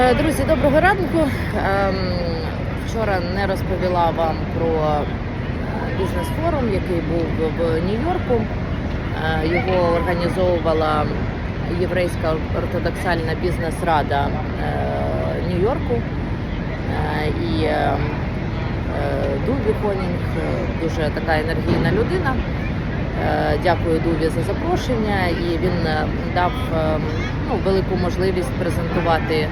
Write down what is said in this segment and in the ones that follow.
Е, Друзі, доброго ранку. Ем, Вчора не розповіла вам про бізнес-форум, який був в Нью-Йорку. Е, Його організовувала Єврейська ортодоксальна бізнес-рада е, Нью-Йорку. І Дуві Хонінг е, дуже така енергійна людина. Дякую Дуві за запрошення, і він дав ну, велику можливість презентувати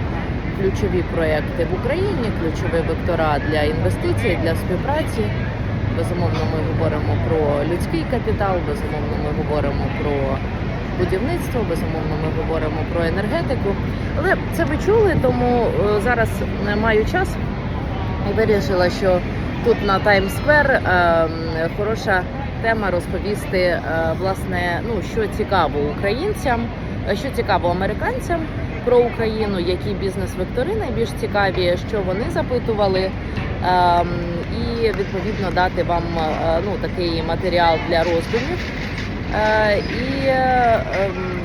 ключові проекти в Україні, ключові вектора для інвестицій, для співпраці. Безумовно, ми говоримо про людський капітал, безумовно, ми говоримо про будівництво, безумовно, ми говоримо про енергетику. Але це ви чули, тому е, зараз маю час і вирішила, що тут на Таймсквер е, хороша тема розповісти е, власне, ну що цікаво українцям, що цікаво американцям про Україну, які бізнес-вектори найбільш цікаві, що вони запитували, е, і відповідно дати вам е, ну такий матеріал для роздумів. Е, І ем,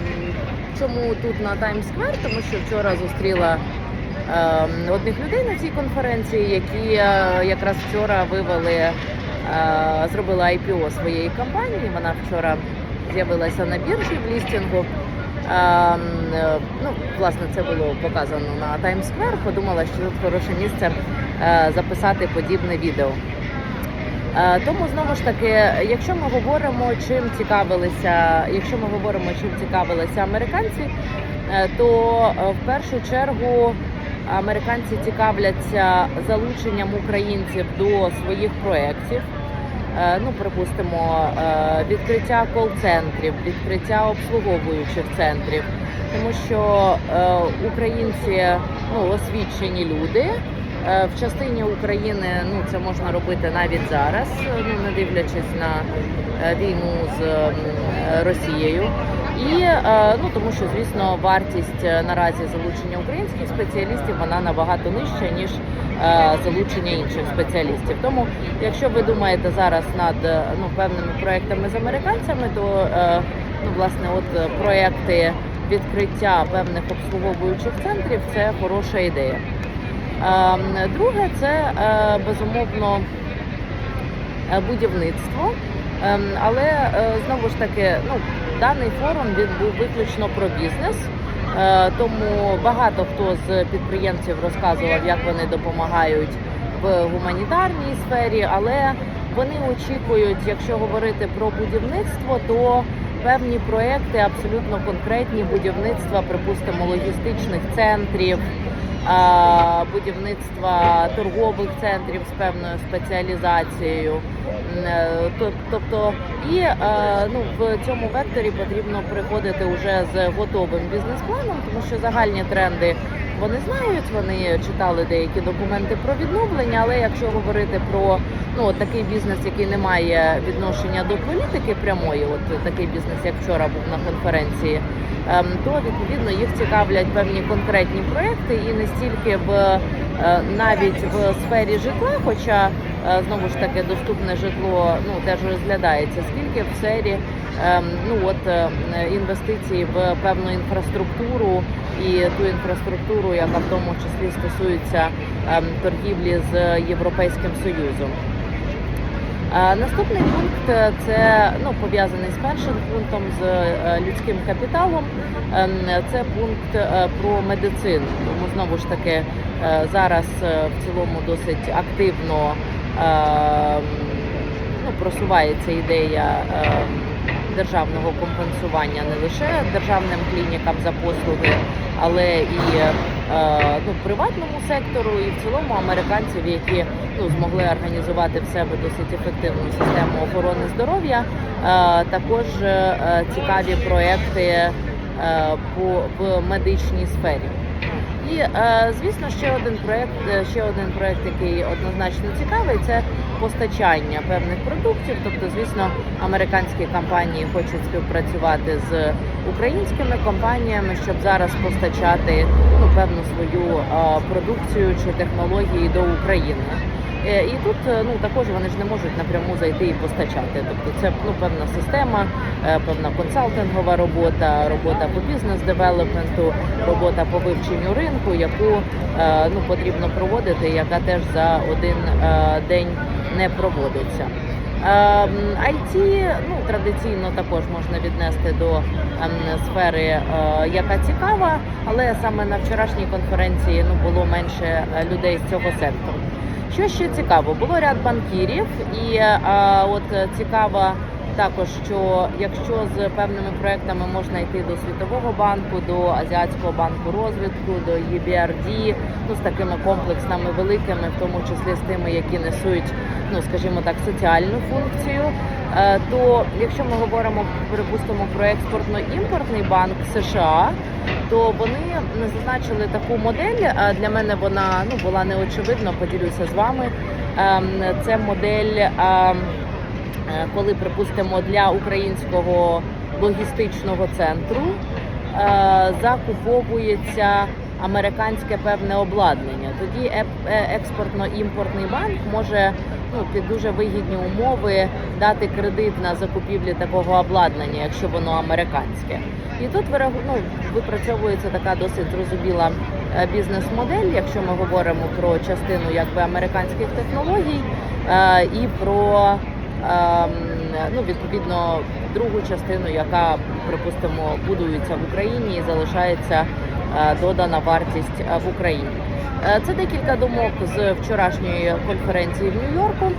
чому тут на Таймсквер? Тому що вчора зустріла ем, одних людей на цій конференції, які е, якраз вчора вивели, зробили IPO своєї компанії. Вона вчора з'явилася на біржі в лістінгу. Ну, власне, це було показано на Таймсквер. Подумала, що тут хороше місце е, записати подібне відео. Е, Тому знову ж таки, якщо ми говоримо, чим цікавилися, якщо ми говоримо, чим цікавилися американці, е, то в першу чергу американці цікавляться залученням українців до своїх проєктів. Ну, припустимо, відкриття кол-центрів, відкриття обслуговуючих центрів, тому що е, українці ну, освічені люди. Е, В частині України ну це можна робити навіть зараз, е, ну не дивлячись на війну з Росією. І ну тому, що звісно, вартість наразі залучення українських спеціалістів вона набагато нижча ніж залучення інших спеціалістів. Тому, якщо ви думаєте зараз над ну певними проектами з американцями, то ну власне, от проекти відкриття певних обслуговуючих центрів це хороша ідея. Ем, Друге, це е, безумовно е, будівництво. Ем, Але е, знову ж таки, ну даний форум він був виключно про бізнес. Тому багато хто з підприємців розказував, як вони допомагають в гуманітарній сфері, але вони очікують, якщо говорити про будівництво, то певні проекти абсолютно конкретні будівництва, припустимо, логістичних центрів будівництва торгових центрів з певною спеціалізацією. Е, то- Тобто, і е, ну в цьому векторі потрібно приходити вже з готовим бізнес-планом, тому що загальні тренди вони знають, вони читали деякі документи про відновлення. Але якщо говорити про ну такий бізнес, який не має відношення до політики прямої, от такий бізнес, як вчора був на конференції, ем, то відповідно їх цікавлять певні конкретні проекти, і не стільки в е, навіть в сфері житла, хоча знову ж таки доступне житло ну теж розглядається, скільки в сфері ем, ну от е, інвестиції в певну інфраструктуру і ту інфраструктуру, яка в тому числі стосується ем, торгівлі з Європейським Союзом. Наступний пункт е, це ну пов'язаний з першим пунктом з е, людським капіталом. Ем, Це пункт е, про медицину. Тому знову ж таки е, зараз е, в цілому досить активно ну, просувається ідея ем, державного компенсування не лише державним клінікам за послуги, але і е, ну, приватному сектору, і в цілому американців, які ну, змогли організувати в себе досить ефективну систему охорони здоров'я. Е, також е, цікаві проекти по в медичній сфері. І е, звісно, ще один проект, е, ще один проект, який однозначно цікавий, це постачання певних продуктів. Тобто, звісно, американські компанії хочуть співпрацювати з українськими компаніями, щоб зараз постачати ну певну свою е, продукцію чи технології до України. Е, І тут е, ну також вони ж не можуть напряму зайти і постачати. Тобто це ну певна система, е, певна консалтингова робота, робота по бізнес-девелопменту, робота по вивченню ринку, яку ну потрібно проводити, яка теж за один день не проводиться. Ем, IT, ну традиційно також можна віднести до ем, сфери, яка цікава, але саме на вчорашній конференції ну було менше людей з цього сектору. Що ще цікаво, було ряд банкірів, і е, от цікава. цікаво також, що якщо з певними проектами можна йти до Світового банку, до Азіатського банку розвитку, до EBRD, ну з такими комплексними великими, в тому числі з тими, які несуть, ну скажімо так, соціальну функцію. е, То якщо ми говоримо припустимо про експортно-імпортний банк США, то вони не зазначили таку модель. а Для мене вона ну була неочевидно. Поділюся з вами. Ем, Це модель, ем, коли припустимо для українського логістичного центру е, закуповується американське певне обладнання. Тоді е, експортно-імпортний банк може ну, під дуже вигідні умови дати кредит на закупівлі такого обладнання, якщо воно американське. І тут ну, випрацьовується така досить зрозуміла е, бізнес-модель, якщо ми говоримо про частину якби американських технологій е, і про ну, відповідно другу частину, яка припустимо будується в Україні і залишається е, додана вартість е, в Україні. Е, Це декілька думок з вчорашньої конференції в Нью-Йорку,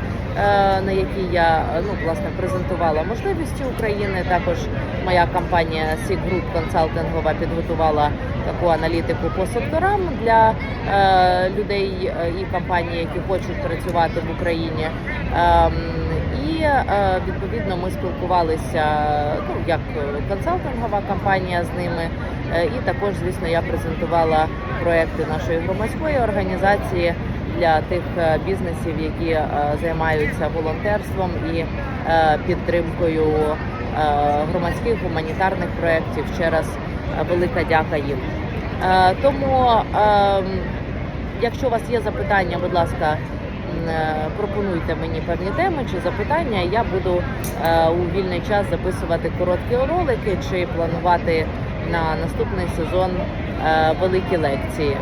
на якій я ну власне презентувала можливості України. Також моя компанія Sig Group консалтингова підготувала таку аналітику по секторам для людей і компаній, які хочуть працювати в Україні. І е, відповідно ми спілкувалися ну як консалтингова компанія з ними. Е, І також, звісно, я презентувала проекти нашої громадської організації для тих е, бізнесів, які е, займаються волонтерством і е, підтримкою е, громадських гуманітарних проєктів. Ще раз е, велика дяка їм. Е, Тому, ем, якщо у вас є запитання, будь ласка. Е, Пропонуйте мені певні теми чи запитання. Я буду е, у вільний час записувати короткі ролики чи планувати на наступний сезон е, великі лекції.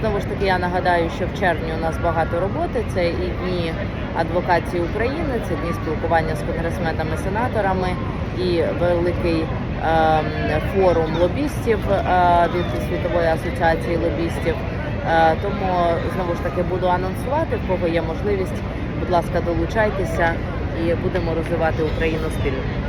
Знову ж таки, я нагадаю, що в червні у нас багато роботи. Це і дні адвокації України, це дні спілкування з конгресменами, сенаторами і великий ем, форум лобістів від світової асоціації лобістів. Е, Тому знову ж таки буду анонсувати, в кого є можливість. Будь ласка, долучайтеся і будемо розвивати Україну спільно.